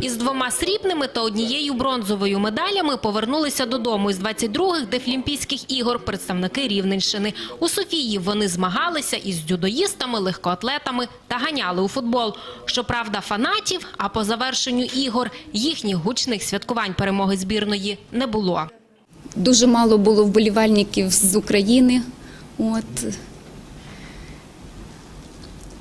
Із двома срібними та однією бронзовою медалями повернулися додому із 22-х Дефлімпійських ігор представники Рівненщини. У Софії вони змагалися із дзюдоїстами, легкоатлетами та ганяли у футбол. Щоправда, фанатів, а по завершенню ігор їхніх гучних святкувань перемоги збірної не було. Дуже мало було вболівальників з України. От.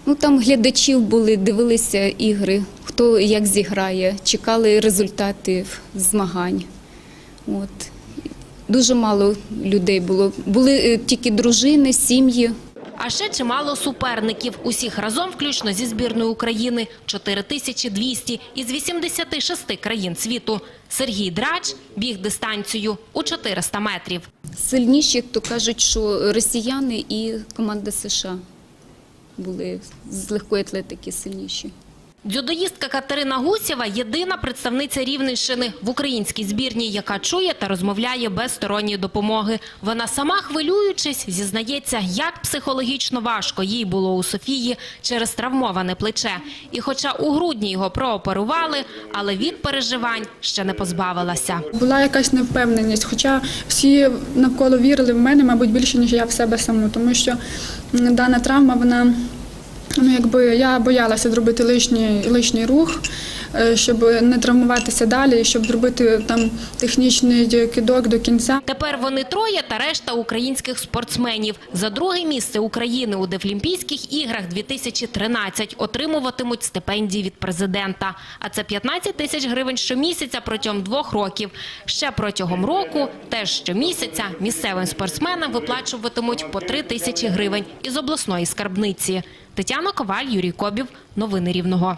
Ну, там глядачів були, дивилися ігри, хто як зіграє, чекали результати змагань. От. Дуже мало людей було. Були е, тільки дружини, сім'ї. А ще чимало суперників. Усіх разом, включно зі збірною України, 4200 із 86 країн світу. Сергій Драч біг дистанцію у 400 метрів. Сильніші, то кажуть, що росіяни і команда США були з легкої атлетики сильніші. Дзюдоїстка Катерина Гусєва – єдина представниця Рівненщини в українській збірній, яка чує та розмовляє без сторонньої допомоги. Вона сама, хвилюючись, зізнається, як психологічно важко їй було у Софії через травмоване плече. І хоча у грудні його прооперували, але від переживань ще не позбавилася. Була якась невпевненість, хоча всі навколо вірили в мене, мабуть, більше, ніж я в себе саму, тому що дана травма, вона, ну якби я боялася зробити лишній, лишній рух, е, щоб не травмуватися далі, щоб зробити там технічний кидок до кінця. Тепер вони троє та решта українських спортсменів. За друге місце України у Дефлімпійських іграх 2013 отримуватимуть стипендії від президента. А це 15 тисяч гривень щомісяця протягом двох років. Ще протягом року, теж щомісяця, місцевим спортсменам виплачуватимуть по 3 тисячі гривень із обласної скарбниці. Тетяна Коваль, Юрій Кобів. Новини Рівного.